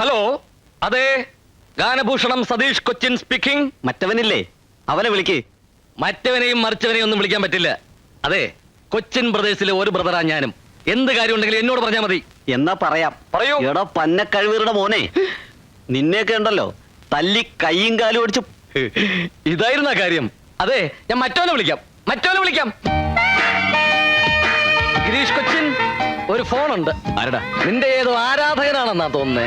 Hello അതെ ഗാനഭൂഷണം Satheesh Cochin speaking. മറ്റവനില്ലേ? അവനെ വിളിക്ക്. മറ്റവനെയും മറിച്ചവനെയും ഒന്നും വിളിക്കാൻ പറ്റില്ല. അതെ കൊച്ചിൻ ബ്രദേഴ്സിലെ ഒരു ബ്രദറാ ഞാനും. എന്ത് കാര്യം ഉണ്ടെങ്കിലും എന്നോട് പറഞ്ഞാൽ മതി. എന്നാ പറയാം. പറയൂ. എടാ പന്ന കഴിവീറുടെ മോനെ. നിന്നെയൊക്കെ ഉണ്ടല്ലോ തല്ലി കൈയും കാലും ഓടിച്ചു ഇതായിരുന്ന കാര്യം. അതെ ഞാൻ മറ്റവനെ വിളിക്കാം. മറ്റവനെ വിളിക്കാം. ഗിരീഷ് കൊച്ചിൻ. ഒരു ഫോൺ ഫോണുണ്ട്. ആരടാ? നിന്റെ ഏതോ ആരാധകനാണെന്നാ തോന്നുന്നേ.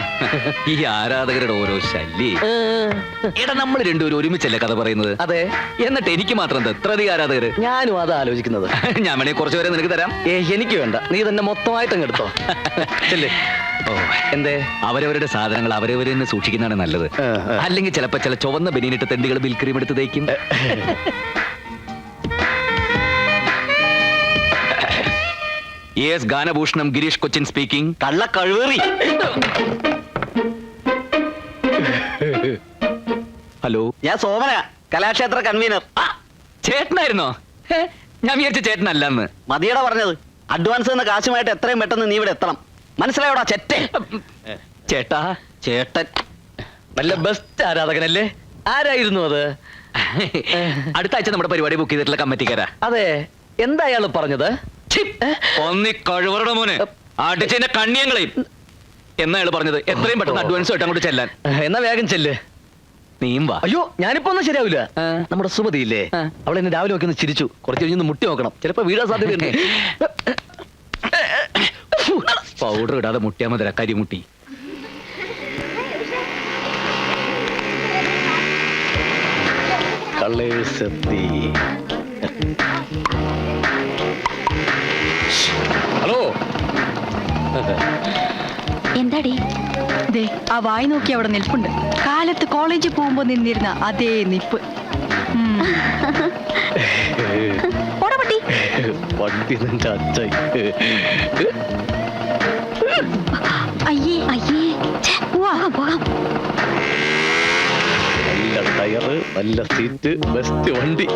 ഈ ആരാധകരുടെ ഓരോ ശല്യ എടാ നമ്മൾ രണ്ടുപേരും ഒരുമിച്ചല്ലേ കഥ പറയുന്നത്? അതെ. എന്നിട്ട് എനിക്ക് മാത്രം എന്താ ഇത്രയധികം ആരാധകര്? ഞാനും അത് ആലോചിക്കുന്നത്. ഞാൻ വേണേ കുറച്ച് പേരെ നിനക്ക് തരാം. ഏ എനിക്ക് വേണ്ട. നീ തന്നെ മൊത്തമായിട്ട് അങ്ങ് എടുത്തോ. ചെല്ലേ. ഓ എന്തേ? അവരവരുടെ സാധനങ്ങൾ അവരവർ തന്നെ സൂക്ഷിക്കുന്നതാണ് നല്ലത്. അല്ലെങ്കിൽ ചിലപ്പോ ചില ചുവന്ന ബനിയനിട്ട് തെണ്ടികൾ ബിൽക്രീം എടുത്ത് തേക്കും. യെസ് ഗാനഭൂഷണം ഗിരീഷ് കൊച്ചിൻ സ്പീക്കിംഗ് കള്ള കഴിവേറി ഹലോ ഞാൻ സോമന കലാക്ഷേത്ര കൺവീനർ ചേട്ടനായിരുന്നോ? ഹേ, ഞാൻ വിചാരിച്ച ചേട്ടനല്ലെന്ന്. മതിയട പറഞ്ഞത്. അഡ്വാൻസ് എന്ന കാശുമായിട്ട് എത്രയും പെട്ടെന്ന് നീ ഇവിടെ എത്തണം. മനസ്സിലായോടാ ചെറ്റേ? ചേട്ടാ? ചേട്ടൻ. നല്ല ബെസ്റ്റ് ആരാധകനല്ലേ? ആരായിരുന്നു അത്? അടുത്ത ആഴ്ച നമ്മുടെ പരിപാടി ബുക്ക് ചെയ്തിട്ടുള്ള കമ്മിറ്റിക്കാരാ. അതെ. എന്താ അയാൾ പറഞ്ഞത്? ഒന്നി കഴിവറുടെ മോനെ. അടിച്ചതിന്റെ കണ്ണിയങ്ങളെയും എന്നാ അയാൾ പറഞ്ഞത്? എത്രയും പെട്ടെന്ന് അഡ്വാൻസ് ആയിട്ട് അങ്ങോട്ട് ചെല്ലാൻ. എന്നാ വേഗം ചെല്ല്. നീയും വാ. അയ്യോ ഞാനിപ്പോ ഒന്നും ശരിയാവില്ല നമ്മുടെ സുമതി ഇല്ലേ. അവൾ എന്നെ രാവിലെ ഒക്കെ ഒന്ന് ചിരിച്ചു. കുറച്ച് കഴിഞ്ഞ് മുട്ടി നോക്കണം. ചിലപ്പോ വീഴാൻ സാധ്യതയുണ്ട്. പൗഡർ ഇടാതെ മുട്ടിയാ മതി കരിമുട്ടി കളേഴ്സ് എത്തി ദേ ആ വായി നോക്കി അവിടെ നിൽപ്പുണ്ട്. കാലത്ത് കോളേജിൽ പോകുമ്പോ നിന്നിരുന്ന അതേ നിപ്പ്. വണ്ടി നിന്റെ അയ്യേ അയ്യേ. പോകാം നല്ല ടയറ് നല്ല സീറ്റ് ബെസ്റ്റ് വണ്ടി.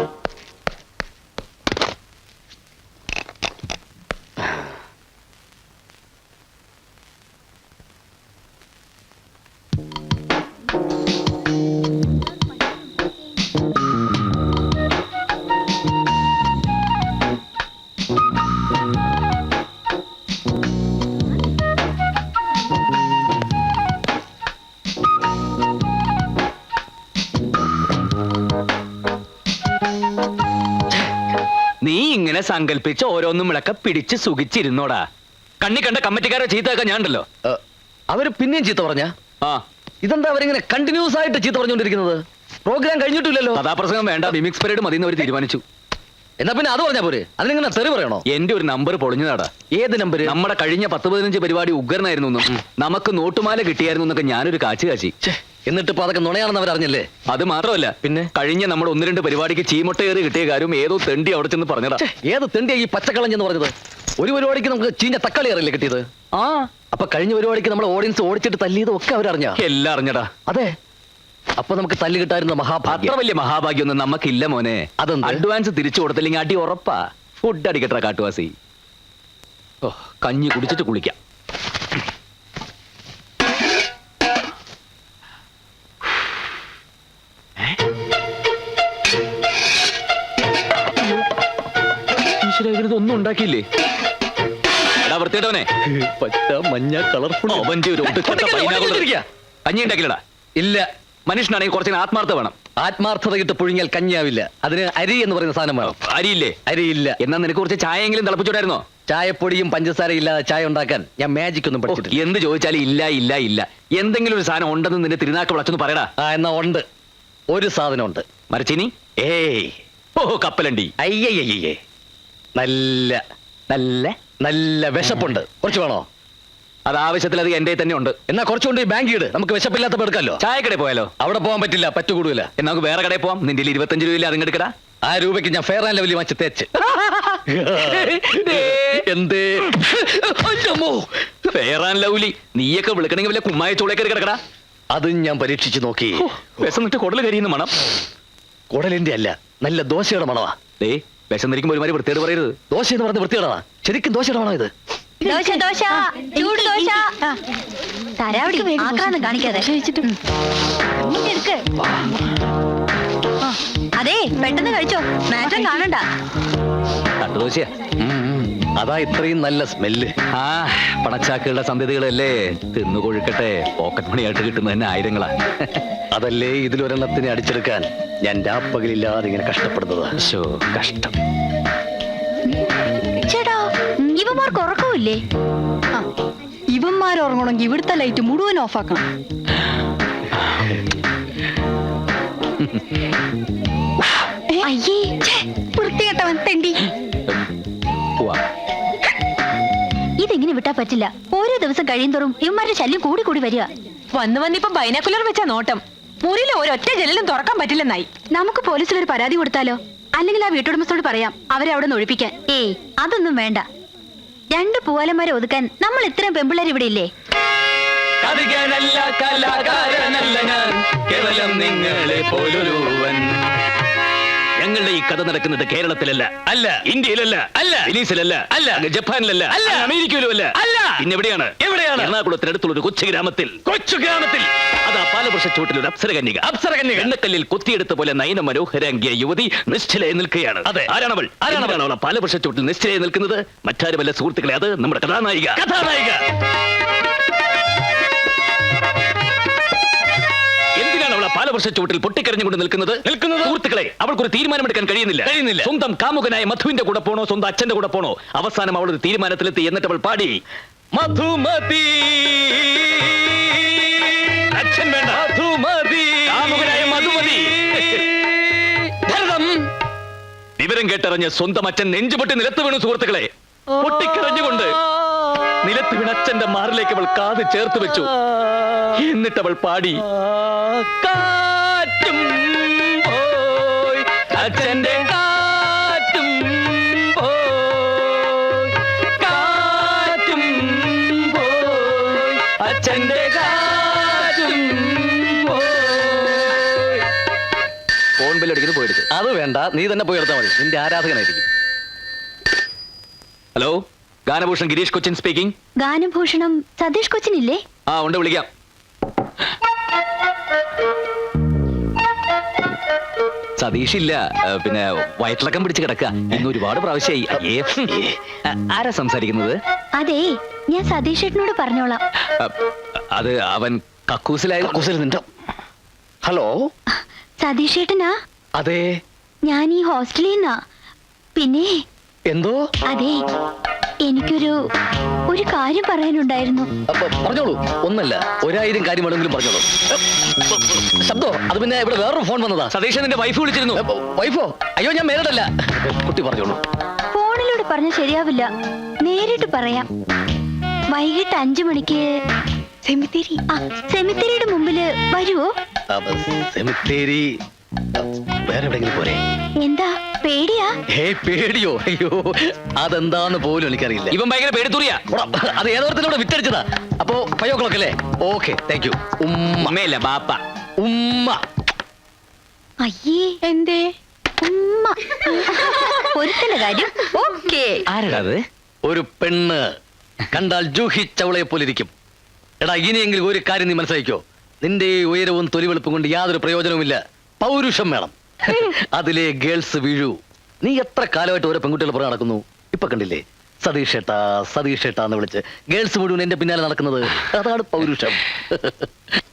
നീ ഇങ്ങനെ സങ്കല്പിച്ച് ഓരോന്നും വിളക്ക പിടിച്ച് സുഖിച്ചിരുന്നോടാ. കണ്ണി കണ്ട കമ്മിറ്റിക്കാരെ ചീത്തയൊക്കെ ഞാനുണ്ടല്ലോ. അവർ പിന്നെയും ചീത്ത പറഞ്ഞ? ആ. ഇതെന്താ അവരിങ്ങനെ കണ്ടിന്യൂസ് ആയിട്ട് ചീത്ത പറഞ്ഞുകൊണ്ടിരിക്കുന്നത്? പ്രോഗ്രാം കഴിഞ്ഞിട്ടില്ലല്ലോ. കഥാപ്രസംഗം വേണ്ട മിമിക്സ് പരേഡ് മതി അവർ തീരുമാനിച്ചു. എന്നാ പിന്നെ അത് പറഞ്ഞാ പോരെ. അതിനിങ്ങനെ തെറി പറയണോ? എന്റെ ഒരു നമ്പർ പൊളിഞ്ഞതാടാ. ഏത് നമ്പർ നമ്മുടെ കഴിഞ്ഞ പത്ത് പതിനഞ്ച് പരിപാടി ഉഗ്രനായിരുന്നു നമുക്ക് നോട്ടുമാല കിട്ടിയായിരുന്നു എന്നൊക്കെ ഞാനൊരു കാച്ചു കാച്ചി. എന്നിട്ട് ഇപ്പൊ അതൊക്കെ നുണയാണെന്ന് അവർ അറിഞ്ഞല്ലേ അത് മാത്രമല്ല. പിന്നെ? കഴിഞ്ഞ നമ്മൾ ഒന്ന് രണ്ട് പരിപാടിക്ക് ചീമൊട്ട കയറി കിട്ടിയ കാര്യം ഏതോ തെണ്ടി അവിടെ ചെന്ന് പറഞ്ഞതാ. ഏത് തെണ്ടിയാ ഈ പച്ചക്കളഞ്ഞെന്ന് പറഞ്ഞത്? ഒരു പരിപാടിക്ക് നമുക്ക് ചീഞ്ഞ തക്കാളി അറിയില്ല കിട്ടിയത്? ആ അപ്പൊ കഴിഞ്ഞ പരിപാടിക്ക് നമ്മൾ ഓഡിയൻസ് ഓടിച്ചിട്ട് തല്ലിയതും ഒക്കെ അവരറിഞ്ഞ? എല്ലാം അറിഞ്ഞടാ അതെ. അപ്പൊ നമുക്ക് തല്ലി കിട്ടായിരുന്ന അത്ര മഹാഭാഗ്യം വലിയ മഹാഭാഗ്യൊന്നും നമുക്കില്ല മോനെ. അതെന്ത്? അഡ്വാൻസ് തിരിച്ചു കൊടുത്തില്ലെങ്കിൽ അടി ഉറപ്പാ. ഫുഡ് അടിക്കട്ടെ കാട്ടുവാസി. ഓ കഞ്ഞി കുടിച്ചിട്ട് കുളിക്കാം. ഒന്നും ഉണ്ടാക്കിയില്ലേ? എടാ വൃത്തിയിട്ടവനെ പച്ച മഞ്ഞ കളർഫുൾ. അവന്റെ ഒരു ഒടുക്കത്തെ. കഞ്ഞി ഉണ്ടാക്കില്ലടാ. ഇല്ല. മനുഷ്യനാണെങ്കിൽ കുറച്ചിന് ആത്മാർത്ഥ വേണം. ആത്മാർത്ഥതയിട്ട് പുഴുങ്ങിയാൽ കഞ്ഞിയാവില്ല. അതിന് അരി എന്ന് പറയുന്ന സാധനം വേണം. അരിയില്ലേ? അരിയില്ല. എന്നാ നിനക്ക് കുറച്ച് ചായയെങ്കിലും തിളപ്പിച്ചോടായിരുന്നോ? ചായപ്പൊടിയും പഞ്ചസാരയും ഇല്ലാതെ ചായ ഉണ്ടാക്കാൻ ഞാൻ മാജിക് ഒന്നും പഠിച്ചിട്ടില്ല. എന്ത് ചോദിച്ചാലും ഇല്ല ഇല്ല ഇല്ല. എന്തെങ്കിലും ഒരു സാധനം ഉണ്ടെന്ന് നിന്റെ തിരുനാക്ക് വിളച്ചൊന്ന് പറയടാ. ആ എന്നാ ഉണ്ട്. ഒരു സാധനം ഉണ്ട് മരച്ചിനി? ഏയ്. ഓ കപ്പലണ്ടി. അയ്യയ്യേ നല്ല നല്ല നല്ല വിശപ്പുണ്ട്. കുറച്ച് വേണോ? അത് ആവശ്യത്തിൽ അത് എന്റെ തന്നെ ഉണ്ട്. എന്നാ കുറച്ചുകൊണ്ട് ഈ ബാങ്ക് ഇട് നമുക്ക് വിശപ്പില്ലാത്തപ്പോ എടുക്കാമല്ലോ. ചായക്കടയിൽ പോയാലോ? അവിടെ പോകാൻ പറ്റില്ല പറ്റുകൂടില്ല എന്നാ നമുക്ക് വേറെ കടയിൽ പോവാം. നിന്റെ ഇരുപത്തഞ്ച് രൂപയില്ല അതിങ്ങെടുക്കടാ ആ രൂപയ്ക്ക് ഞാൻ ഫെയർ ആൻഡ് ലെവലിൽ വാങ്ങിച്ച് തേച്ച്. എന്തേ. ഫെയർ ആൻഡ് ലൗലി നീയൊക്കെ വിളിക്കണമെങ്കിൽ വല്ല കുമ്മായ ചോളേക്കറി കിടക്കടാ അതും ഞാൻ പരീക്ഷിച്ചു നോക്കി. വിശന്നിട്ട് കുടൽ കരിയുന്ന മണം. കുടലിന്റെ അല്ല നല്ല ദോശയുടെ മണമാ ദേ വിശന്നിരിക്കുമ്പോ ഒരുമാതിരി വൃത്തിയോട് പറയരുത്. ദോശ എന്ന് പറഞ്ഞ വൃത്തിയോടാ ശരിക്കും ദോശയോടാണോ ഇത്? ദോശ ദോശ ചൂട് ദോശ. തരാവടി ആക്രാന്തം കാണിക്കാതെ. കഴിച്ചിട്ട്. ഇങ്ങോട്ട് എടുക്ക്. അതെ പെട്ടെന്ന് കഴിച്ചോ. മാറ്റം കാണണ്ട. തട്ടുദോശയാ അതാ ഇത്രയും നല്ല സ്മെല്ല്. ആ പണച്ചാക്കുകളുടെ സന്ധ്യതകളല്ലേ? തിന്നു കൊഴുക്കട്ടെ പോക്കറ്റ് മണിയായിട്ട് കിട്ടുന്ന തന്നെ ആയിരങ്ങളാ. അതല്ലേ ഇതിലൊരെണ്ണത്തിനെ അടിച്ചെടുക്കാൻ ഞാൻ രാപ്പകലില്ലാതെ ഇങ്ങനെ കഷ്ടപ്പെടുന്നത്? ശോ കഷ്ടം. ചേട്ടാ ഇവന്മാർക്ക് ഉറക്കമില്ലേ? ആ ഇവന്മാർ ഉറങ്ങണമെങ്കിൽ ഇവിടുത്തെ ലൈറ്റ് മുഴുവൻ ഓഫാക്കണം. അയ്യേ വൃത്തികെട്ടവൻ തെണ്ടി. പോവാ ഇതെങ്ങനെ വിട്ടാ പറ്റില്ല? ഓരോ ദിവസം കഴിയുന്തോറും ഇവന്മാരുടെ ശല്യം കൂടി കൂടി വരിക. വന്ന് വന്നിപ്പം ബൈനാക്കുലർ വെച്ചാ നോട്ടം. മുറിയിൽ ഒരൊറ്റ ജനലും തുറക്കാൻ പറ്റില്ലെന്നായി. നമുക്ക് പോലീസിൽ ഒരു പരാതി കൊടുത്താലോ? അല്ലെങ്കിൽ ആ വീട്ടുടമസ്ഥോട് പറയാം അവരെ അവിടെ നിന്ന് ഒഴിപ്പിക്കാൻ. ഏയ് അതൊന്നും വേണ്ട. രണ്ട് പൂവാലന്മാരെ ഒതുക്കാൻ നമ്മൾ ഇത്രയും പെമ്പിള്ളേർ ഇവിടെ ഇല്ലേ? കവികനല്ല കലാകാരനല്ല ഞാൻ കേവലം നിങ്ങളെ പോലൊരുവൻ. ഞങ്ങളുടെ ഈ കഥ നടക്കുന്നത് കേരളത്തിലല്ല. അല്ല. ഇന്ത്യയിലല്ല. അല്ല. ഇനീസിലല്ല അല്ല. ജപ്പാനിലല്ല. അല്ല. അമേരിക്കയിലും അല്ല അല്ല. പിന്നെ എവിടെയാണ് എവിടെയാണ് എറണാകുളത്തിനടുത്തുള്ള ഒരു കൊച്ചു ഗ്രാമത്തിൽ. കൊച്ചു ഗ്രാമത്തിൽ. അതാ പാലവൃക്ഷ ചുവട്ടിൽ ഒരു അപ്സരകന്യക. അപ്സരകന്യക. എണ്ണക്കല്ലിൽ കൊത്തിയെടുത്ത പോലെ നയന മനോഹരാംഗിയ യുവതി നിശ്ചലയെ നിൽക്കുകയാണ്. അതെ. ആരാണവൾ? ആരാണവൾ? അവൾ പാലവൃക്ഷ ചുവട്ടിൽ നിശ്ചലയെ നിൽക്കുന്നത് മറ്റാരുമല്ല സുഹൃത്തുക്കളെ? അത് നമ്മുടെ കഥാനായിക. കഥാനായിക. എന്തിനാണ് അവൾ ആ പാലവർഷ ചുവട്ടിൽ പൊട്ടിക്കരഞ്ഞുകൊണ്ട് നിൽക്കുന്നത്? നിൽക്കുന്നത്? സുഹൃത്തുക്കളെ അവൾക്ക് ഒരു തീരുമാനമെടുക്കാൻ കഴിയുന്നില്ല. കഴിയുന്നില്ല. സ്വന്തം കാമുകനായ മധുവിന്റെ കൂടെ പോണോ? സ്വന്തം അച്ഛന്റെ കൂടെ പോണോ? അവസാനം അവൾ ഒരു തീരുമാനത്തിലെത്തി. എന്നിട്ട് അവൾ പാടി. മധുമതി. അച്ഛൻ വേണ്ട. മധുമതി. കാമുകനായ മധുമതി. ഭരതം. വിവരം കേട്ടറിഞ്ഞ് സ്വന്തം അച്ഛൻ നെഞ്ചുപൊട്ടി നിലത്ത് വീണു സുഹൃത്തുക്കളെ. പൊട്ടിക്കരഞ്ഞുകൊണ്ട് നിലത്ത് വീണ അച്ഛന്റെ മാറിലേക്ക് അവൾ കാത് ചേർത്ത് വെച്ചു. എന്നിട്ട് അവൾ പാടി കാറ്റും അച്ഛന്റെ അത് വേണ്ട നീ തന്നെ പോയി എടുത്താൽ മതി. നിന്റെ ആരാധകനായിരിക്കും. Hello Ganabhooshan Gireesh Cochin speaking. ഗാനഭൂഷണം Satheesh കൊച്ചിനില്ലേ? ആ ഉണ്ട് വിളിക്കാം. സതീഷ് ഇല്ല. പിന്നെ വയറ്റിളക്കം പിടിച്ച് കിടക്കുക ഇന്ന് ഒരുപാട് പ്രാവശ്യമായി. ആരാ സംസാരിക്കുന്നത്? അതെ ഞാൻ സതീഷ് ഏട്ടനോട് പറഞ്ഞോളാം. അത് അവൻ കക്കൂസിലായി കക്കൂസിൽ നിന്റെ ഹലോ? സതീഷ് ചേട്ടനാ അതെ. ഞാൻ ഈ ഹോസ്റ്റലിൽ നിന്നാ പിന്നെ എന്തോ? അതെ എനിക്കൊരു ഒരു കാര്യം പറയാനുണ്ടായിരുന്നു. അപ്പൊ പറഞ്ഞോളൂ. ഒന്നല്ല ഒരായിരം കാര്യം വേണമെങ്കിലും പറഞ്ഞോളൂ. ശബ്ദോ? അത് പിന്നെ ഇവിടെ വേറൊരു ഫോൺ വന്നതാ. സതീഷ് നിന്റെ വൈഫ് വിളിച്ചിരുന്നു. വൈഫോ അയ്യോ ഞാൻ മേലടല്ല കുട്ടി പറഞ്ഞോളൂ. ഫോണിലൂടെ പറഞ്ഞ ശരിയാവില്ല. നേരിട്ട് പറയാം. വൈകിട്ട് അഞ്ചു മണിക്ക് സെമിത്തേരി. ആ സെമിത്തേരിയുടെ മുമ്പിൽ വരുവോ? സെമിത്തേരി. വേറെ എവിടെങ്കിലും പോരെ? എന്താ? പേടിയാ? ഹേ പേടിയോ? അയ്യോ അതെന്താന്ന് പോലും എനിക്കറിയില്ല. ഇവൻ ഭയങ്കര പേടിത്തൂറിയാ. അത് ഏതോരത്തിലൂടെ വിറ്റടിച്ചതാ അപ്പോ ഫൈവ് ഓ ക്ലോക്ക് അല്ലേ? ഓക്കെ താങ്ക് യു ഉമ്മ. അമ്മയല്ല ബാപ്പ. ഉമ്മ. അയ്യേ. എന്തേ? ഉമ്മ. ഒരുത്തന്റെ കാര്യം. ഓക്കേ ആരാടാ അത്? ഒരു പെണ്ണ് കണ്ടാൽ ജൂഹി ചവളയെ പോലിരിക്കും എടാ ഇനിയെങ്കിലും ഒരു കാര്യം നീ മനസ്സിലാക്കിയോ നിന്റെ ഈ ഉയരവും തൊലിവെളുപ്പും കൊണ്ട് യാതൊരു പ്രയോജനവുമില്ല. പൗരുഷം വേണം. അതിലെ ഗേൾസ് വീഴൂ. നീ എത്ര കാലമായിട്ട് ഓരോ പെൺകുട്ടികൾ പുറകെ നടക്കുന്നു? ഇപ്പൊ കണ്ടില്ലേ? സതീഷ് ഏട്ടാ സതീഷ് ഏട്ടാ എന്ന് വിളിച്ച്. ഗേൾസ് മുഴുവൻ എന്റെ പിന്നാലെ നടക്കുന്നത്. അതാണ് പൗരുഷം.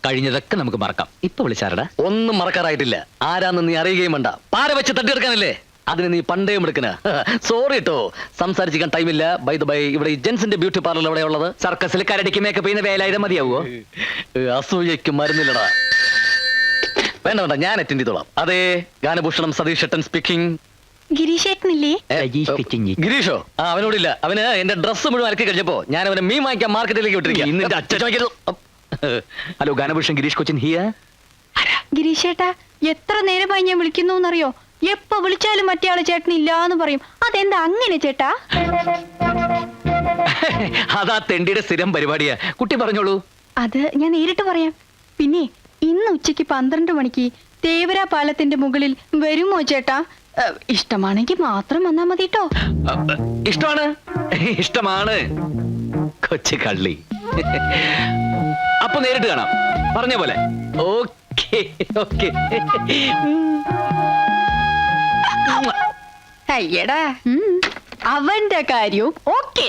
കഴിഞ്ഞതൊക്കെ നമുക്ക് മറക്കാം. ഇപ്പൊ വിളിച്ചാരടാ. ഒന്നും മറക്കാറായിട്ടില്ല. ആരാന്ന് നീ അറിയുകയും വേണ്ട. പാര വെച്ച് തട്ടിയെടുക്കാനല്ലേ? അതിന് നീ പണ്ടേ എടുക്കണ സോറി കേട്ടോ സംസാരിച്ചിരിക്കാൻ ടൈമില്ല. ബൈ ദ ബൈ ഇവിടെ ഈ ജെൻസിന്റെ ബ്യൂട്ടി പാർലർ എവിടെയുള്ളത് സർക്കസിൽ കരടിക്ക് മേക്കപ്പ് ചെയ്യുന്ന വേലായുധം മതിയാവോ അസൂയക്ക് അസൂയയ്ക്ക് മരുന്നില്ലടാ. വേണ്ട വേണ്ട ഞാൻ അറ്റൻഡ് ചെയ്തോളാം. അതെ ഗാനഭൂഷണം സതീഷ് ഏട്ടൻ സ്പീക്കിംഗ് ഗിരീഷ് ആ അവനോടില്ല. അവന് എന്റെ ഡ്രസ്സ് മുഴുവൻ അലക്കി കഴിഞ്ഞപ്പോ ഞാൻ അവനെ മീൻ വാങ്ങിക്കാൻ മാർക്കറ്റിലേക്ക് വിട്ടിരിക്കുക ഇന്നിന്റെ അച്ഛൻ. ഹലോ ഗാനഭൂഷൺ ഗിരീഷ് കൊച്ചിൻ ഹിയ ഗിരീഷേട്ടാ എത്ര നേരമായി ഞാൻ വിളിക്കുന്നു എന്നറിയോ എപ്പോ വിളിച്ചാലും മറ്റേ ആൾ ചേട്ടൻ ഇല്ലാന്ന് പറയും. അതെന്താ അങ്ങനെ ചേട്ടാ? അതാ തെണ്ടിയുടെ സ്ഥിരം പരിപാടിയാ. കുട്ടി പറഞ്ഞോളൂ. അത് ഞാൻ നേരിട്ട് പറയാം. പിന്നെ ഇന്ന് ഉച്ചയ്ക്ക് പന്ത്രണ്ട് മണിക്ക് തേവര പാലത്തിന്റെ മുകളിൽ വരുമോ ചേട്ടാ? ഇഷ്ടമാണെങ്കിൽ മാത്രം വന്നാ മതി കേട്ടോ ഇഷ്ടമാണ്? ഇഷ്ടമാണ്. കൊച്ചു കള്ളി. അപ്പൊ നേരിട്ട് കാണാം. പറഞ്ഞ പോലെ. അയ്യടാ അവന്റെ കാര്യവും ഓക്കെ.